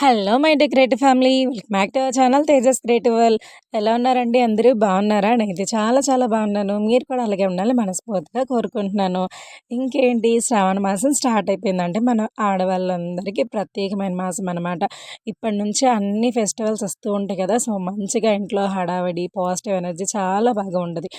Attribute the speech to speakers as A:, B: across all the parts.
A: Hello my dear creative family welcome back to our channel Tejas creative world ఎలా ఉన్నారండి? అందరూ బాగున్నారా? నేనైతే చాలా చాలా బాగున్నాను. మీరు కూడా అలాగే ఉండాలి మనస్ఫూర్తిగా కోరుకుంటున్నాను. ఇంకేంటి? శ్రావణ మాసం స్టార్ట్ అయిపోయిందంటే మన ఆడవాళ్ళందరికీ ప్రత్యేకమైన మాసం అనమాట ఇప్పటి నుంచి అన్ని ఫెస్టివల్స్ వస్తూ ఉంటాయి కదా సో మంచిగా ఇంట్లో హడావిడి పాజిటివ్ ఎనర్జీ చాలా బాగా ఉండదు.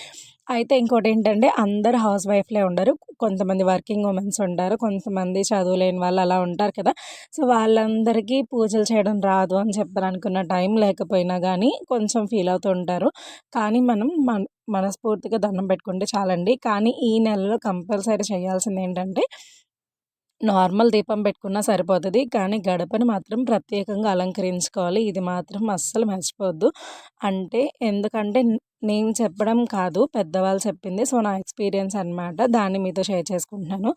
A: అయితే ఇంకోటి ఏంటంటే అందరు హౌస్ వైఫ్లే ఉండరు. కొంతమంది వర్కింగ్ ఉమెన్స్ ఉంటారు. కొంతమంది చదువు లేని వాళ్ళు అలా ఉంటారు కదా. సో వాళ్ళందరికీ పూజలు చేయడం రాదు అని చెప్పాలనుకున్న టైం లేకపోయినా కానీ కొంచెం ఫీల్ అవుతూ ఉంటారు. కానీ మనం మన మనస్ఫూర్తిగా దండం పెట్టుకుంటే చాలండి. కానీ ఈ నెలలో కంపల్సరీ చేయాల్సింది ఏంటంటే నార్మల్ దీపం పెట్టుకున్నా సరిపోతుంది కానీ గడపని మాత్రం ప్రత్యేకంగా అలంకరించుకోవాలి. ఇది మాత్రం అస్సలు మర్చిపోవద్దు. అంటే ఎందుకంటే నేను చెప్పడం కాదు పెద్దవాళ్ళు చెప్పింది. సో నా ఎక్స్పీరియన్స్ అనమాట దాన్ని మీతో షేర్ చేసుకుంటున్నాను.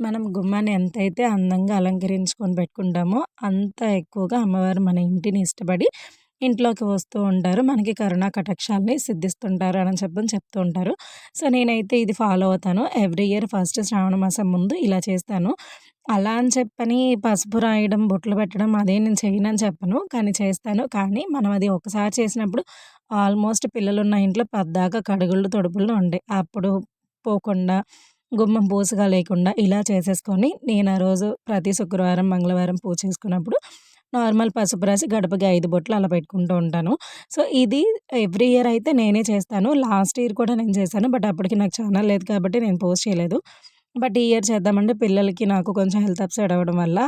A: మనం గుమ్మాన్ని ఎంతైతే అందంగా అలంకరించుకొని పెట్టుకుంటామో అంత ఎక్కువగా అమ్మవారు మన ఇంటిని ఇష్టపడి ఇంట్లోకి వస్తూ ఉంటారు. మనకి కరుణా కటాక్షాలని సిద్ధిస్తుంటారు అని చెప్పని చెప్తూ ఉంటారు. సో నేనైతే ఇది ఫాలో అవుతాను. ఎవ్రీ ఇయర్ ఫస్ట్ శ్రావణ మాసం ముందు ఇలా చేస్తాను. అలా అని చెప్పని పసుపు రాయడం బొట్లు పెట్టడం అదే నేను చేయనని చెప్పను. కానీ చేస్తాను. కానీ మనం అది ఒకసారి చేసినప్పుడు ఆల్మోస్ట్ పిల్లలు ఉన్న ఇంట్లో పద్దాకా కడుగుళ్ళు తొడుపులు ఉండే. అప్పుడు పోకుండా గుమ్మం పూసగా లేకుండా ఇలా చేసేసుకొని నేను ఆ రోజు ప్రతి శుక్రవారం మంగళవారం పూజ చేసుకున్నప్పుడు నార్మల్ పసుపు రాసి గడపకి ఐదు బొట్లు అలా పెట్టుకుంటూ ఉంటాను. సో ఇది ఎవ్రీ ఇయర్ అయితే నేనే చేస్తాను. లాస్ట్ ఇయర్ కూడా నేను చేశాను. బట్ అప్పటికి నాకు ఛానల్ లేదు కాబట్టి నేను పోస్ట్ చేయలేదు. బట్ ఈ ఇయర్ చేద్దామంటే పిల్లలకి నాకు కొంచెం హెల్త్ అప్సైడ్ అవ్వడం వల్ల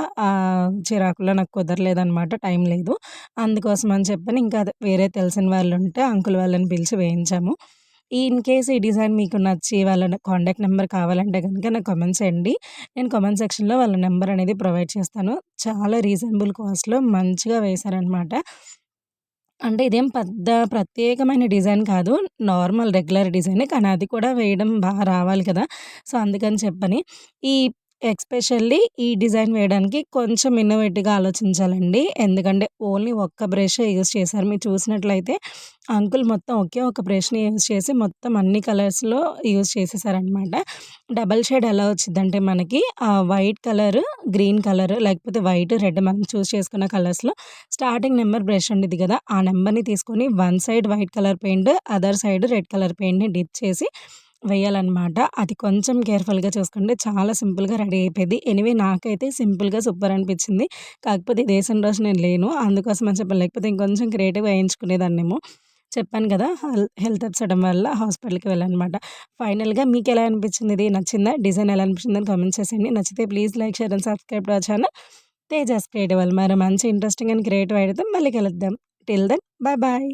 A: చిరాకులో నాకు కుదరలేదనమాట టైం లేదు. అందుకోసం అని చెప్పని ఇంకా వేరే తెలిసిన వాళ్ళు ఉంటే అంకుల్ వాళ్ళని పిలిచి వేయించాము. ఇన్ కేస్ ఈ డిజైన్ మీకు నచ్చి వాళ్ళ కాంటాక్ట్ నెంబర్ కావాలంటే కనుక నాకు కామెంట్స్ చేయండి. నేను కామెంట్ సెక్షన్లో వాళ్ళ నెంబర్ అనేది ప్రొవైడ్ చేస్తాను. చాలా రీజనబుల్ కాస్ట్లో మంచిగా వేశారనమాట అంటే ఇదేం పెద్ద ప్రత్యేకమైన డిజైన్ కాదు. నార్మల్ రెగ్యులర్ డిజైన్ కానీ అది కూడా వేయడం బాగా రావాలి కదా. సో అందుకని చెప్పని. ఈ ఎక్స్పెషల్లీ ఈ డిజైన్ వేయడానికి కొంచెం ఇన్నోవేటివ్గా ఆలోచించాలండి. ఎందుకంటే ఓన్లీ ఒక్క బ్రష్ యూస్ చేశారు. మీరు చూసినట్లయితే అంకుల్ మొత్తం ఒకే ఒక బ్రష్ని యూస్ చేసి మొత్తం అన్ని కలర్స్లో యూస్ చేసేసారనమాట. డబల్ షేడ్ ఎలా వచ్చిందంటే మనకి వైట్ కలర్ గ్రీన్ కలర్ లేకపోతే వైట్ రెడ్ మనం చూస్ చేసుకున్న కలర్స్లో స్టార్టింగ్ నెంబర్ బ్రష్ ఉండేది కదా! ఆ నెంబర్ని తీసుకొని one side white colour paint other side red colour పెయింట్ని dip చేసి వేయాలన్నమాట. అది కొంచెం కేర్ఫుల్గా చూసుకుంటే చాలా సింపుల్గా రెడీ అయిపోయింది. ఎనివే నాకైతే సింపుల్గా సూపర్ అనిపించింది. కాకపోతే దేశం రోజు నేను లేను. అందుకోసం అని చెప్పాను. లేకపోతే ఇంకొంచెం క్రియేటివ్ వేయించుకునేదాన్నేమో. చెప్పాను కదా హెల్త్ అప్సడం వల్ల హాస్పిటల్కి వెళ్ళానమాట ఫైనల్గా మీకు ఎలా అనిపించింది? ఇది నచ్చిందా? డిజైన్ ఎలా అనిపించిందని కామెంట్ చేసేయండి. నచ్చితే please like share and subscribe to channel. Tejas creative వాళ్ళు మరి మంచి ఇంట్రెస్టింగ్ అండ్ క్రియేటివ్ అయితే మళ్ళీ కలుద్దాం. Till then bye bye.